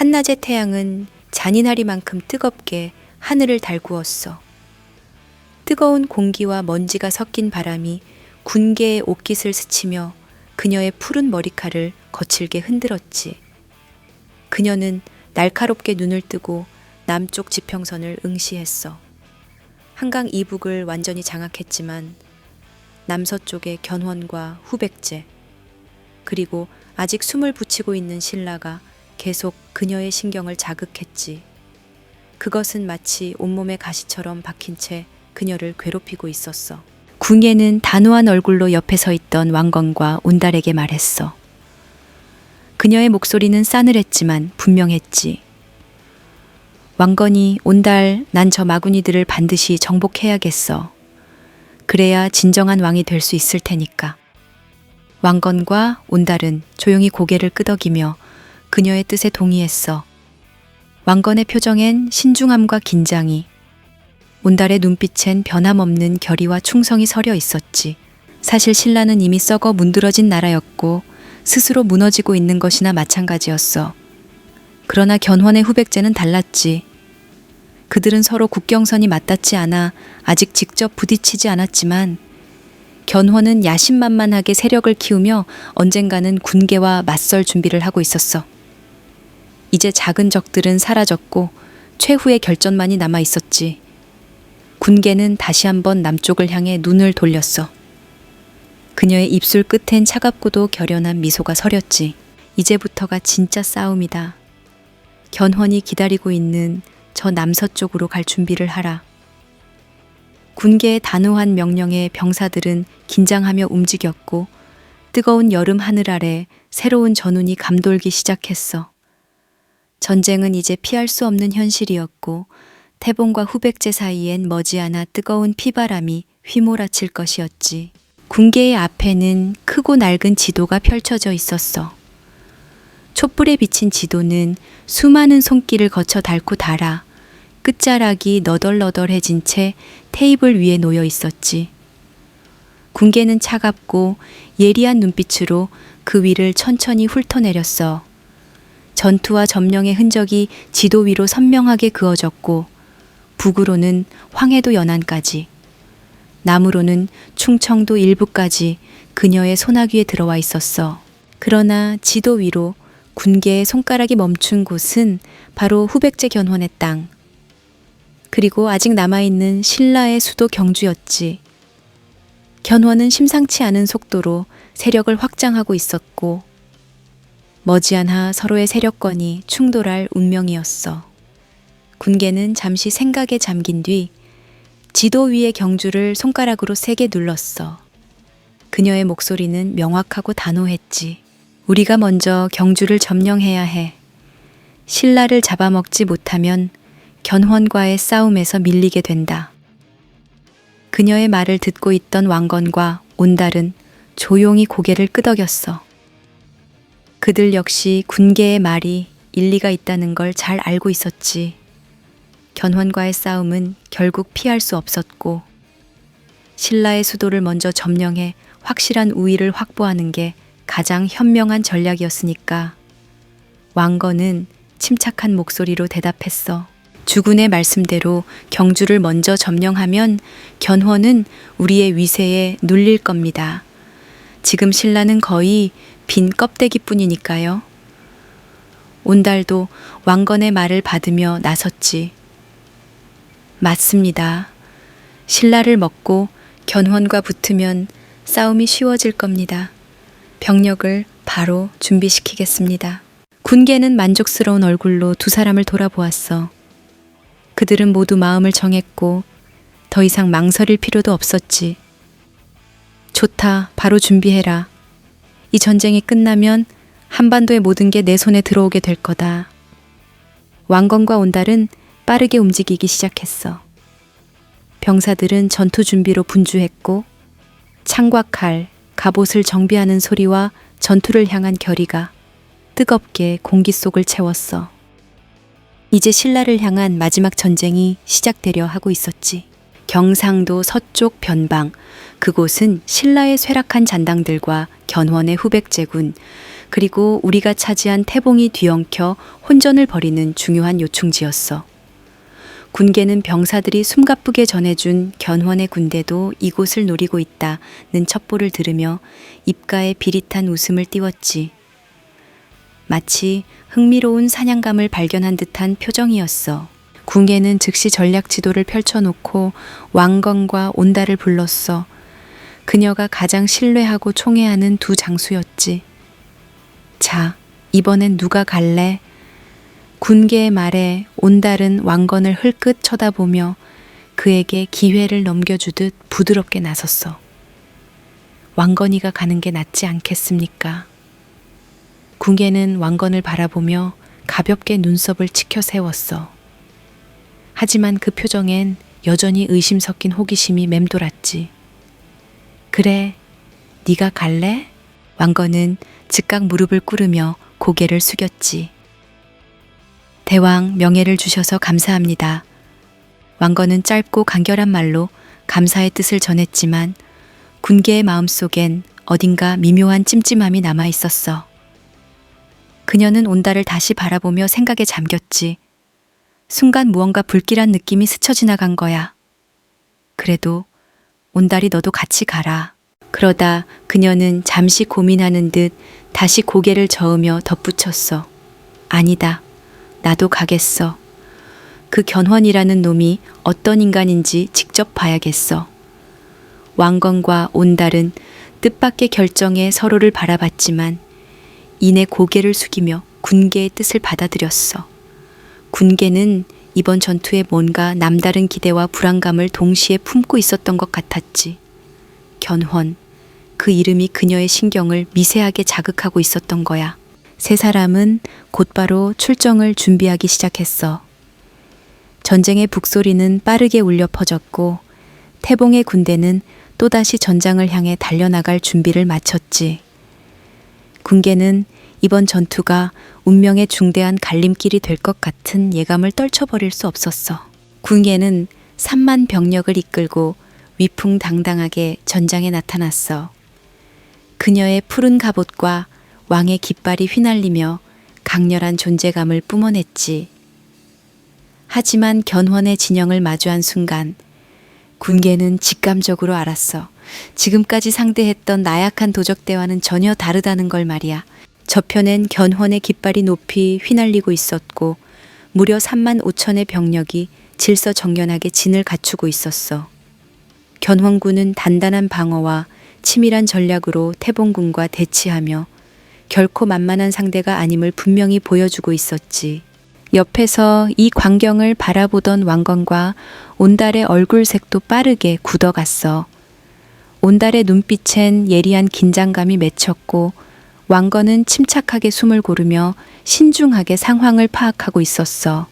한낮의 태양은 잔인하리만큼 뜨겁게 하늘을 달구었어. 뜨거운 공기와 먼지가 섞인 바람이 군계의 옷깃을 스치며 그녀의 푸른 머리칼을 거칠게 흔들었지. 그녀는 날카롭게 눈을 뜨고 남쪽 지평선을 응시했어. 한강 이북을 완전히 장악했지만 남서쪽의 견훤과 후백제 그리고 아직 숨을 붙이고 있는 신라가 계속 그녀의 신경을 자극했지. 그것은 마치 온몸에 가시처럼 박힌 채 그녀를 괴롭히고 있었어. 궁예는 단호한 얼굴로 옆에 서 있던 왕건과 온달에게 말했어. 그녀의 목소리는 싸늘했지만 분명했지. 왕건이 온달 난 저 마구니들을 반드시 정복해야겠어. 그래야 진정한 왕이 될 수 있을 테니까. 왕건과 온달은 조용히 고개를 끄덕이며 그녀의 뜻에 동의했어. 왕건의 표정엔 신중함과 긴장이, 온달의 눈빛엔 변함없는 결의와 충성이 서려 있었지. 사실 신라는 이미 썩어 문드러진 나라였고 스스로 무너지고 있는 것이나 마찬가지였어. 그러나 견훤의 후백제는 달랐지. 그들은 서로 국경선이 맞닿지 않아 아직 직접 부딪히지 않았지만 견훤은 야심만만하게 세력을 키우며 언젠가는 군계와 맞설 준비를 하고 있었어. 이제 작은 적들은 사라졌고 최후의 결전만이 남아 있었지. 군계는 다시 한번 남쪽을 향해 눈을 돌렸어. 그녀의 입술 끝엔 차갑고도 결연한 미소가 서렸지. 이제부터가 진짜 싸움이다. 견훤이 기다리고 있는 저 남서쪽으로 갈 준비를 하라. 군계의 단호한 명령에 병사들은 긴장하며 움직였고 뜨거운 여름 하늘 아래 새로운 전운이 감돌기 시작했어. 전쟁은 이제 피할 수 없는 현실이었고 태봉과 후백제 사이엔 머지않아 뜨거운 피바람이 휘몰아칠 것이었지. 군계의 앞에는 크고 낡은 지도가 펼쳐져 있었어. 촛불에 비친 지도는 수많은 손길을 거쳐 닳고 닳아 끝자락이 너덜너덜해진 채 테이블 위에 놓여 있었지. 군계는 차갑고 예리한 눈빛으로 그 위를 천천히 훑어내렸어. 전투와 점령의 흔적이 지도 위로 선명하게 그어졌고 북으로는 황해도 연안까지 남으로는 충청도 일부까지 그녀의 소나귀에 들어와 있었어. 그러나 지도 위로 군계의 손가락이 멈춘 곳은 바로 후백제 견훤의 땅. 그리고 아직 남아있는 신라의 수도 경주였지. 견훤은 심상치 않은 속도로 세력을 확장하고 있었고, 머지않아 서로의 세력권이 충돌할 운명이었어. 군계는 잠시 생각에 잠긴 뒤 지도 위의 경주를 손가락으로 세게 눌렀어. 그녀의 목소리는 명확하고 단호했지. 우리가 먼저 경주를 점령해야 해. 신라를 잡아먹지 못하면 견훤과의 싸움에서 밀리게 된다. 그녀의 말을 듣고 있던 왕건과 온달은 조용히 고개를 끄덕였어. 그들 역시 군계의 말이 일리가 있다는 걸 잘 알고 있었지. 견훤과의 싸움은 결국 피할 수 없었고, 신라의 수도를 먼저 점령해 확실한 우위를 확보하는 게 가장 현명한 전략이었으니까. 왕건은 침착한 목소리로 대답했어. 주군의 말씀대로 경주를 먼저 점령하면 견훤은 우리의 위세에 눌릴 겁니다. 지금 신라는 거의 빈 껍데기뿐이니까요. 온달도 왕건의 말을 받으며 나섰지. 맞습니다. 신라를 먹고 견훤과 붙으면 싸움이 쉬워질 겁니다. 병력을 바로 준비시키겠습니다. 군계는 만족스러운 얼굴로 두 사람을 돌아보았어. 그들은 모두 마음을 정했고 더 이상 망설일 필요도 없었지. 좋다. 바로 준비해라. 이 전쟁이 끝나면 한반도의 모든 게 내 손에 들어오게 될 거다. 왕건과 온달은 빠르게 움직이기 시작했어. 병사들은 전투 준비로 분주했고 창과 칼, 갑옷을 정비하는 소리와 전투를 향한 결의가 뜨겁게 공기 속을 채웠어. 이제 신라를 향한 마지막 전쟁이 시작되려 하고 있었지. 경상도 서쪽 변방, 그곳은 신라의 쇠락한 잔당들과 견훤의 후백제군, 그리고 우리가 차지한 태봉이 뒤엉켜 혼전을 벌이는 중요한 요충지였어. 군계는 병사들이 숨가쁘게 전해준 견훤의 군대도 이곳을 노리고 있다는 첩보를 들으며 입가에 비릿한 웃음을 띄웠지. 마치 흥미로운 사냥감을 발견한 듯한 표정이었어. 궁계는 즉시 전략 지도를 펼쳐놓고 왕건과 온달을 불렀어. 그녀가 가장 신뢰하고 총애하는 두 장수였지. 자, 이번엔 누가 갈래? 군계의 말에 온달은 왕건을 흘끗 쳐다보며 그에게 기회를 넘겨주듯 부드럽게 나섰어. 왕건이가 가는 게 낫지 않겠습니까? 궁계는 왕건을 바라보며 가볍게 눈썹을 치켜 세웠어. 하지만 그 표정엔 여전히 의심 섞인 호기심이 맴돌았지. 그래, 네가 갈래? 왕건은 즉각 무릎을 꿇으며 고개를 숙였지. 대왕 명예를 주셔서 감사합니다. 왕건은 짧고 간결한 말로 감사의 뜻을 전했지만 군계의 마음속엔 어딘가 미묘한 찜찜함이 남아 있었어. 그녀는 온달을 다시 바라보며 생각에 잠겼지. 순간 무언가 불길한 느낌이 스쳐 지나간 거야. 그래도 온달이 너도 같이 가라. 그러다 그녀는 잠시 고민하는 듯 다시 고개를 저으며 덧붙였어. 아니다. 나도 가겠어. 그 견훤이라는 놈이 어떤 인간인지 직접 봐야겠어. 왕건과 온달은 뜻밖의 결정에 서로를 바라봤지만 이내 고개를 숙이며 군계의 뜻을 받아들였어. 군계는 이번 전투에 뭔가 남다른 기대와 불안감을 동시에 품고 있었던 것 같았지. 견훤. 그 이름이 그녀의 신경을 미세하게 자극하고 있었던 거야. 세 사람은 곧바로 출정을 준비하기 시작했어. 전쟁의 북소리는 빠르게 울려 퍼졌고 태봉의 군대는 또다시 전장을 향해 달려나갈 준비를 마쳤지. 군계는 이번 전투가 운명의 중대한 갈림길이 될 것 같은 예감을 떨쳐버릴 수 없었어. 군계는 3만 병력을 이끌고 위풍당당하게 전장에 나타났어. 그녀의 푸른 갑옷과 왕의 깃발이 휘날리며 강렬한 존재감을 뿜어냈지. 하지만 견훤의 진영을 마주한 순간 군계는 직감적으로 알았어. 지금까지 상대했던 나약한 도적대와는 전혀 다르다는 걸 말이야. 저편엔 견훤의 깃발이 높이 휘날리고 있었고 무려 3만 5천의 병력이 질서정연하게 진을 갖추고 있었어. 견훤군은 단단한 방어와 치밀한 전략으로 태봉군과 대치하며 결코 만만한 상대가 아님을 분명히 보여주고 있었지. 옆에서 이 광경을 바라보던 왕건과 온달의 얼굴색도 빠르게 굳어갔어. 온달의 눈빛엔 예리한 긴장감이 맺혔고 왕건은 침착하게 숨을 고르며 신중하게 상황을 파악하고 있었어.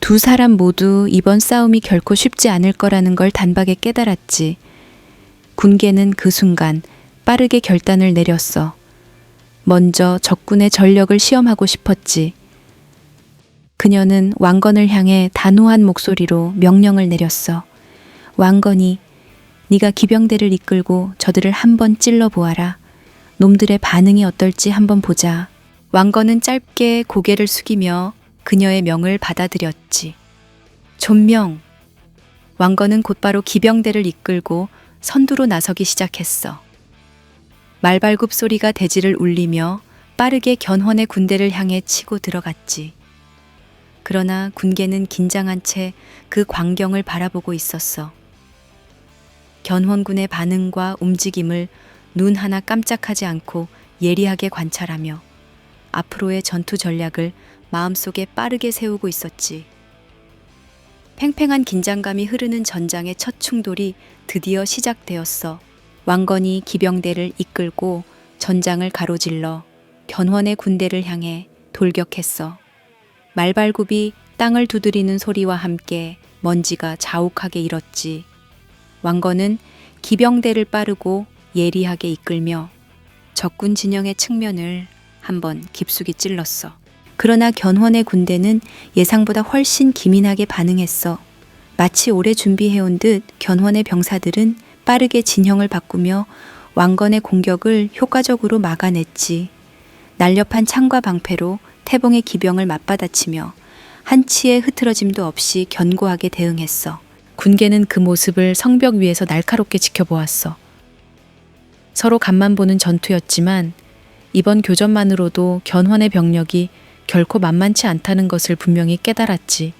두 사람 모두 이번 싸움이 결코 쉽지 않을 거라는 걸 단박에 깨달았지. 군계는 그 순간 빠르게 결단을 내렸어. 먼저 적군의 전력을 시험하고 싶었지. 그녀는 왕건을 향해 단호한 목소리로 명령을 내렸어. 왕건이 네가 기병대를 이끌고 저들을 한번 찔러 보아라. 놈들의 반응이 어떨지 한번 보자. 왕건은 짧게 고개를 숙이며 그녀의 명을 받아들였지. 존명. 왕건은 곧바로 기병대를 이끌고 선두로 나서기 시작했어. 말발굽 소리가 대지를 울리며 빠르게 견훤의 군대를 향해 치고 들어갔지. 그러나 군계는 긴장한 채 그 광경을 바라보고 있었어. 견훤군의 반응과 움직임을 눈 하나 깜짝하지 않고 예리하게 관찰하며 앞으로의 전투 전략을 마음속에 빠르게 세우고 있었지. 팽팽한 긴장감이 흐르는 전장의 첫 충돌이 드디어 시작되었어. 왕건이 기병대를 이끌고 전장을 가로질러 견훤의 군대를 향해 돌격했어. 말발굽이 땅을 두드리는 소리와 함께 먼지가 자욱하게 일었지. 왕건은 기병대를 빠르고 예리하게 이끌며 적군 진영의 측면을 한번 깊숙이 찔렀어. 그러나 견훤의 군대는 예상보다 훨씬 기민하게 반응했어. 마치 오래 준비해온 듯 견훤의 병사들은 빠르게 진영을 바꾸며 왕건의 공격을 효과적으로 막아냈지. 날렵한 창과 방패로 태봉의 기병을 맞받아치며 한치의 흐트러짐도 없이 견고하게 대응했어. 군계는 그 모습을 성벽 위에서 날카롭게 지켜보았어. 서로 간만 보는 전투였지만 이번 교전만으로도 견훤의 병력이 결코 만만치 않다는 것을 분명히 깨달았지.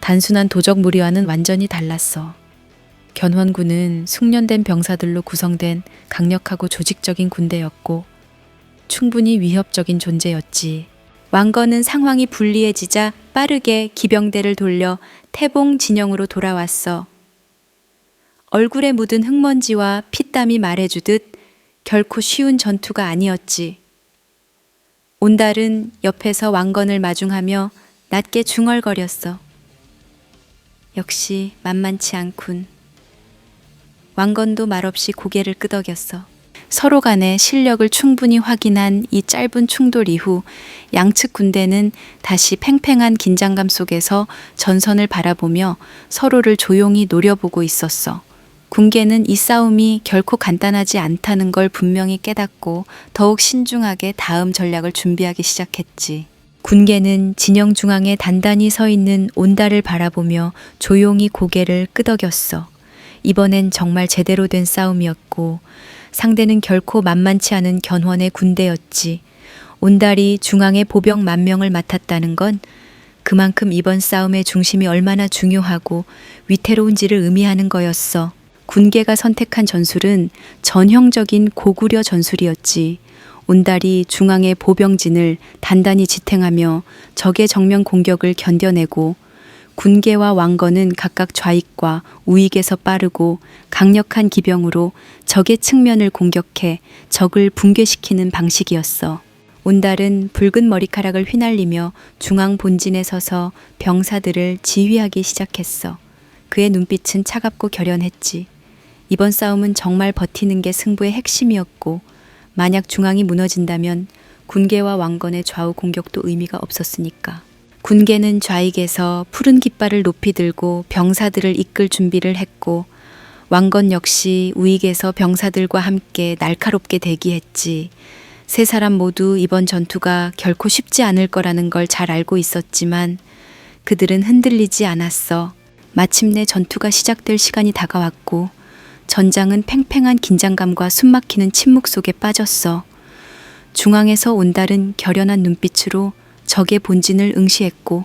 단순한 도적 무리와는 완전히 달랐어. 견훤군은 숙련된 병사들로 구성된 강력하고 조직적인 군대였고 충분히 위협적인 존재였지. 왕건은 상황이 불리해지자 빠르게 기병대를 돌려 태봉 진영으로 돌아왔어. 얼굴에 묻은 흙먼지와 피땀이 말해주듯 결코 쉬운 전투가 아니었지. 온달은 옆에서 왕건을 마중하며 낮게 중얼거렸어. 역시 만만치 않군. 왕건도 말없이 고개를 끄덕였어. 서로 간의 실력을 충분히 확인한 이 짧은 충돌 이후 양측 군대는 다시 팽팽한 긴장감 속에서 전선을 바라보며 서로를 조용히 노려보고 있었어. 군계는 이 싸움이 결코 간단하지 않다는 걸 분명히 깨닫고 더욱 신중하게 다음 전략을 준비하기 시작했지. 군계는 진영 중앙에 단단히 서 있는 온달을 바라보며 조용히 고개를 끄덕였어. 이번엔 정말 제대로 된 싸움이었고 상대는 결코 만만치 않은 견훤의 군대였지. 온달이 중앙의 보병 만 명을 맡았다는 건 그만큼 이번 싸움의 중심이 얼마나 중요하고 위태로운지를 의미하는 거였어. 군계가 선택한 전술은 전형적인 고구려 전술이었지. 온달이 중앙의 보병진을 단단히 지탱하며 적의 정면 공격을 견뎌내고 군계와 왕건은 각각 좌익과 우익에서 빠르고 강력한 기병으로 적의 측면을 공격해 적을 붕괴시키는 방식이었어. 온달은 붉은 머리카락을 휘날리며 중앙 본진에 서서 병사들을 지휘하기 시작했어. 그의 눈빛은 차갑고 결연했지. 이번 싸움은 정말 버티는 게 승부의 핵심이었고, 만약 중앙이 무너진다면 군계와 왕건의 좌우 공격도 의미가 없었으니까. 군계는 좌익에서 푸른 깃발을 높이 들고 병사들을 이끌 준비를 했고, 왕건 역시 우익에서 병사들과 함께 날카롭게 대기했지. 세 사람 모두 이번 전투가 결코 쉽지 않을 거라는 걸 잘 알고 있었지만 그들은 흔들리지 않았어. 마침내 전투가 시작될 시간이 다가왔고 전장은 팽팽한 긴장감과 숨막히는 침묵 속에 빠졌어. 중앙에서 온달은 결연한 눈빛으로 적의 본진을 응시했고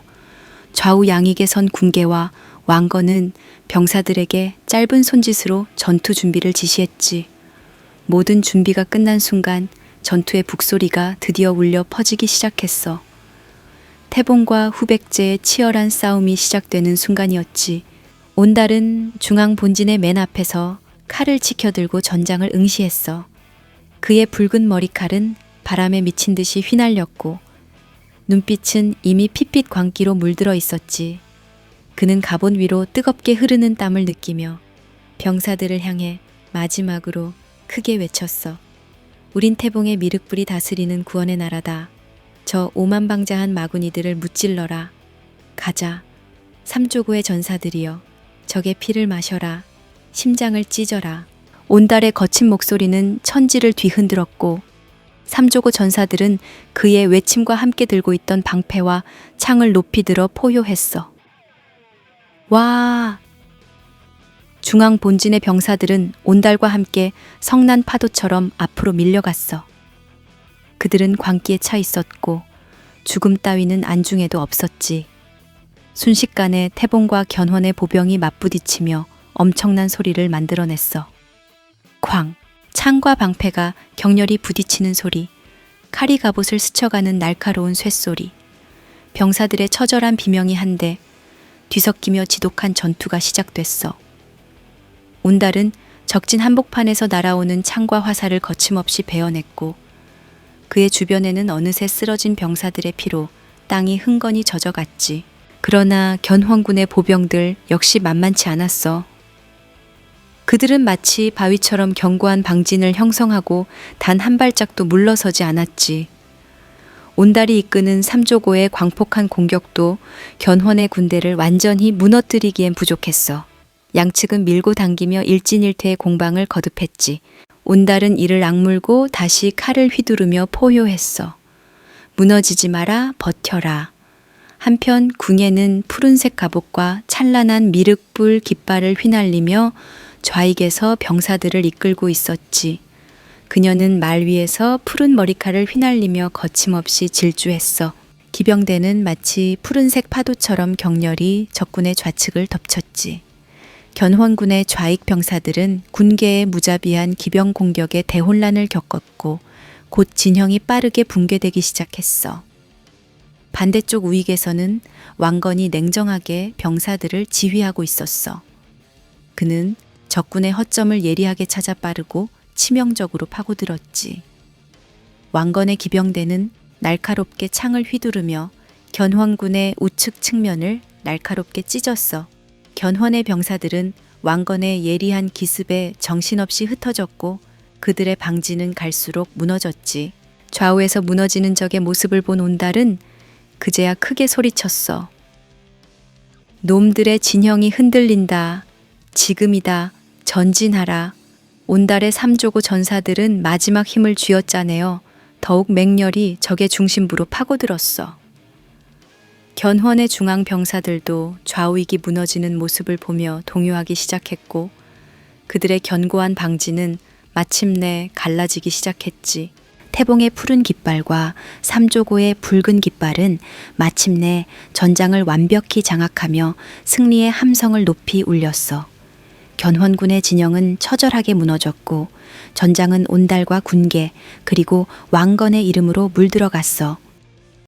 좌우 양익에 선 군계와 왕건은 병사들에게 짧은 손짓으로 전투 준비를 지시했지. 모든 준비가 끝난 순간 전투의 북소리가 드디어 울려 퍼지기 시작했어. 태봉과 후백제의 치열한 싸움이 시작되는 순간이었지. 온달은 중앙 본진의 맨 앞에서 칼을 치켜들고 전장을 응시했어. 그의 붉은 머리칼은 바람에 미친 듯이 휘날렸고 눈빛은 이미 핏빛 광기로 물들어 있었지. 그는 가본 위로 뜨겁게 흐르는 땀을 느끼며 병사들을 향해 마지막으로 크게 외쳤어. 우린 태봉의 미륵불이 다스리는 구원의 나라다. 저 오만방자한 마구니들을 무찔러라. 가자. 삼조구의 전사들이여. 적의 피를 마셔라. 심장을 찢어라. 온달의 거친 목소리는 천지를 뒤흔들었고 삼조고 전사들은 그의 외침과 함께 들고 있던 방패와 창을 높이 들어 포효했어. 와! 중앙 본진의 병사들은 온달과 함께 성난 파도처럼 앞으로 밀려갔어. 그들은 광기에 차 있었고 죽음 따위는 안중에도 없었지. 순식간에 태봉과 견훤의 보병이 맞부딪히며 엄청난 소리를 만들어냈어. 쾅! 창과 방패가 격렬히 부딪히는 소리, 칼이 갑옷을 스쳐가는 날카로운 쇳소리, 병사들의 처절한 비명이 한데 뒤섞이며 지독한 전투가 시작됐어. 온달은 적진 한복판에서 날아오는 창과 화살을 거침없이 베어냈고 그의 주변에는 어느새 쓰러진 병사들의 피로 땅이 흥건히 젖어갔지. 그러나 견훤군의 보병들 역시 만만치 않았어. 그들은 마치 바위처럼 견고한 방진을 형성하고 단 한 발짝도 물러서지 않았지. 온달이 이끄는 삼조고의 광폭한 공격도 견훤의 군대를 완전히 무너뜨리기엔 부족했어. 양측은 밀고 당기며 일진일퇴의 공방을 거듭했지. 온달은 이를 악물고 다시 칼을 휘두르며 포효했어. 무너지지 마라, 버텨라. 한편 궁예는 푸른색 갑옷과 찬란한 미륵불 깃발을 휘날리며 좌익에서 병사들을 이끌고 있었지. 그녀는 말 위에서 푸른 머리칼을 휘날리며 거침없이 질주했어. 기병대는 마치 푸른색 파도처럼 격렬히 적군의 좌측을 덮쳤지. 견훤군의 좌익 병사들은 군계의 무자비한 기병 공격에 대혼란을 겪었고 곧 진영이 빠르게 붕괴되기 시작했어. 반대쪽 우익에서는 왕건이 냉정하게 병사들을 지휘하고 있었어. 그는 적군의 허점을 예리하게 찾아 빠르고 치명적으로 파고들었지. 왕건의 기병대는 날카롭게 창을 휘두르며 견훤군의 우측 측면을 날카롭게 찢었어. 견훤의 병사들은 왕건의 예리한 기습에 정신없이 흩어졌고 그들의 방지는 갈수록 무너졌지. 좌우에서 무너지는 적의 모습을 본 온달은 그제야 크게 소리쳤어. 놈들의 진영이 흔들린다. 지금이다. 전진하라. 온달의 삼조고 전사들은 마지막 힘을 쥐어짜내어 더욱 맹렬히 적의 중심부로 파고들었어. 견훤의 중앙 병사들도 좌우익이 무너지는 모습을 보며 동요하기 시작했고 그들의 견고한 방지는 마침내 갈라지기 시작했지. 태봉의 푸른 깃발과 삼조고의 붉은 깃발은 마침내 전장을 완벽히 장악하며 승리의 함성을 높이 울렸어. 견훤군의 진영은 처절하게 무너졌고 전장은 온달과 군계 그리고 왕건의 이름으로 물들어갔어.